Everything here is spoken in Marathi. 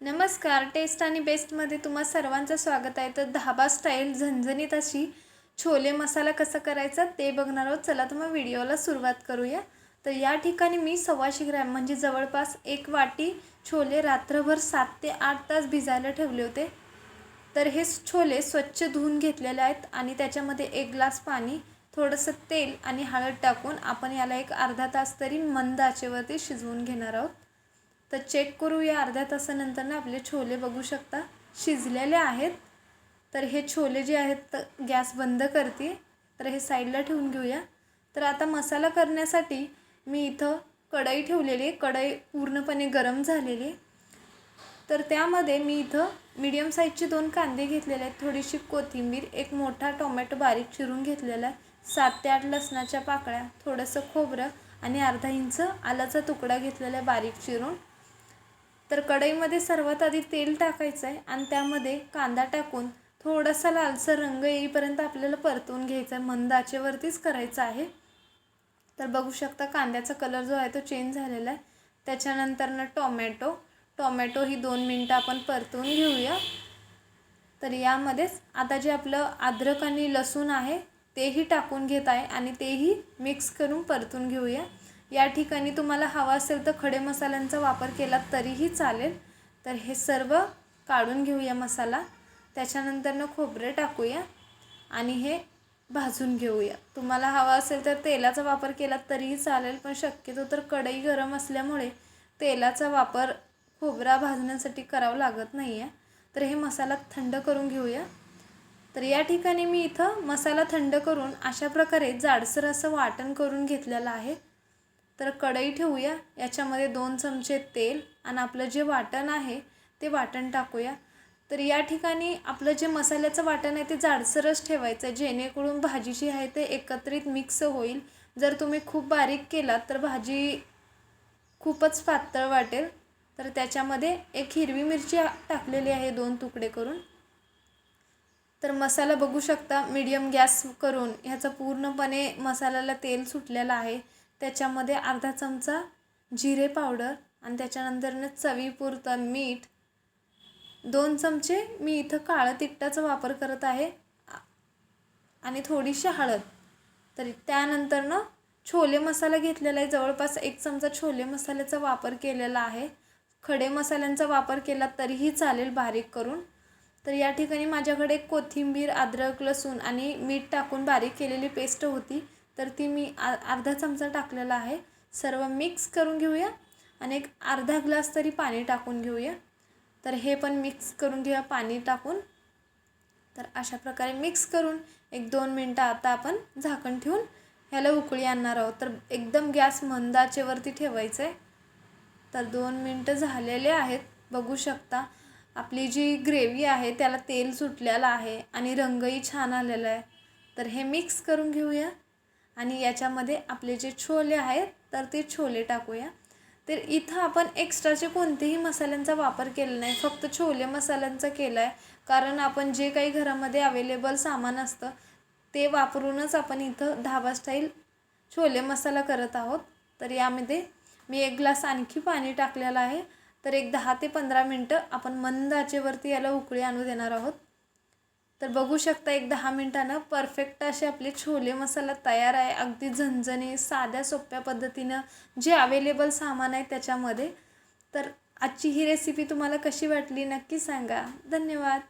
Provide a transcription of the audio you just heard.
नमस्कार टेस्ट आणि बेस्टमध्ये तुम्हा सर्वांचं स्वागत आहे. तर धाबा स्टाईल झणझणीत अशी छोले मसाला कसा करायचा ते बघणार आहोत. चला तर मग व्हिडिओला सुरुवात करूया. तर या ठिकाणी मी सव्वाशे ग्रॅम म्हणजे जवळपास एक वाटी छोले रात्रभर सात ते आठ तास भिजायला ठेवले होते. तर हे छोले स्वच्छ धुवून घेतलेले आहेत आणि त्याच्यामध्ये एक ग्लास पाणी थोडंसं तेल आणि हळद टाकून आपण याला एक अर्धा तास तरी मंद आचेवरती शिजवून घेणार आहोत. तर चेक करूया अर्ध्या तासानंतर ना आपले छोले बघू शकता. शिजलेले आहेत. तर हे छोले जे आहेत तर गॅस बंद करते. तर हे साईडला ठेवून घेऊया. तर आता मसाला करण्यासाठी मी इथं कढई ठेवलेली आहे. कढई पूर्णपणे गरम झालेली आहे. तर त्यामध्ये मी इथं मीडियम साईजचे दोन कांदे घेतलेले आहेत. थोडीशी कोथिंबीर एक मोठा टोमॅटो बारीक चिरून घेतलेला आहे. सात ते आठ लसणाच्या पाकळ्या थोडंसं खोबरं आणि अर्धा इंच आलाचा तुकडा घेतलेला आहे बारीक चिरून. तर कढईमध्ये सर्वात आधी तेल टाकायचं आहे आणि त्यामध्ये कांदा टाकून थोडासा लालसर रंग येईपर्यंत आपल्याला परतवून घ्यायचा आहे मंद आचेवरतीच करायचं आहे. तर बघू शकता कांद्याचा कलर जो आहे तो चेंज झालेला आहे. त्याच्यानंतर ना टोमॅटो. टोमॅटो ही दोन मिनटं आपण परतवून घेऊया. तर यामध्येच आता जे आपलं अद्रक आणि लसूण आहे तेही टाकून घेत आहे आणि तेही मिक्स करून परतून घेऊया. या ठिकाणी तुम्हाला हवा असेल तर खडे मसाल्यांचा वापर केला तरीही चालेल. तर हे सर्व काढून घेऊया मसाला. त्याच्यानंतरनं खोबरे टाकूया आणि हे भाजून घेऊया. तुम्हाला हवा असेल तर तेलाचा वापर केला तरीही चालेल पण शक्यतो तर कढई गरम असल्यामुळे तेलाचा वापर खोबरा भाजण्यासाठी करावा लागत नाही आहे तर हे मसाला थंड करून घेऊया. तर या ठिकाणी मी इथं मसाला थंड करून अशा प्रकारे जाडसर असं वाटण करून घेतलेलं आहे. तर कढई ठेवूया. याच्यामध्ये दोन चमचे तेल आणि आपलं जे वाटण आहे ते वाटण टाकूया. तर या ठिकाणी आपलं जे मसाल्याचं वाटण आहे ते जाडसरच ठेवायचं आहे जेणेकरून भाजी जी आहे ते एकत्रित मिक्स होईल. जर तुम्ही खूप बारीक केलात तर भाजी खूपच पातळ वाटेल. तर त्याच्यामध्ये एक हिरवी मिरची टाकलेली आहे दोन तुकडे करून. तर मसाला बघू शकता मीडियम गॅस करून ह्याचं पूर्णपणे मसाल्याला तेल सुटलेलं आहे. त्याच्यामध्ये अर्धा चमचा जिरे पावडर आणि त्याच्यानंतरनं चवीपुरतं मीठ. दोन चमचे मी इथं काळं तिखटाचा वापर करत आहे. आणि थोडीशी हळद. तरी त्यानंतरनं छोले मसाला घेतलेला आहे. जवळपास एक चमचा छोले मसाल्याचा वापर केलेला आहे. खडे मसाल्यांचा वापर केला तरीही चालेल बारीक करून. तर या ठिकाणी माझ्याकडे कोथिंबीर अद्रक लसूण आणि मीठ टाकून बारीक केलेली पेस्ट होती. तर ती मी आ अर्धा चमचा टाकलेला आहे. सर्व मिक्स करून घेऊया आणि एक अर्धा ग्लास तरी पाणी टाकून घेऊया. तर हे पण मिक्स करून घेऊया पाणी टाकून. तर अशा प्रकारे मिक्स करून एक दोन मिनटं आता आपण झाकण ठेवून ह्याला उकळी आणणार आहोत. तर एकदम गॅस मंदाचेवरती ठेवायचं आहे तर दोन मिनटं झालेले आहेत. बघू शकता आपली जी ग्रेव्ही आहे त्याला तेल सुटलेलं आहे आणि रंगही छान आलेला आहे. तर हे मिक्स करून घेऊया. आणि याच्यामध्ये आपले जे छोले आहेत तर ते छोले टाकूया. तर इथं आपण एक्स्ट्राचे कोणतेही मसाल्यांचा वापर केला नाही फक्त छोले मसाल्यांचा केला आहे कारण आपण जे काही घरामध्ये अवेलेबल सामान असतं ते वापरूनच आपण इथं धाबा स्टाईल छोले मसाला करत आहोत. तर यामध्ये मी एक ग्लास आणखी पाणी टाकलेलं आहे. तर एक दहा ते पंधरा मिनटं आपण मंद आचेवरती याला उकळी आणू देणार आहोत. तर बघू शकता एक दहा मिनटानं परफेक्ट असे आपले छोले मसाला तयार आहे. अगदी झणझणी साध्या सोप्या पद्धतीनं जे अवेलेबल सामान आहे त्याच्यामध्ये. तर आजची ही रेसिपी तुम्हाला कशी वाटली नक्की सांगा. धन्यवाद.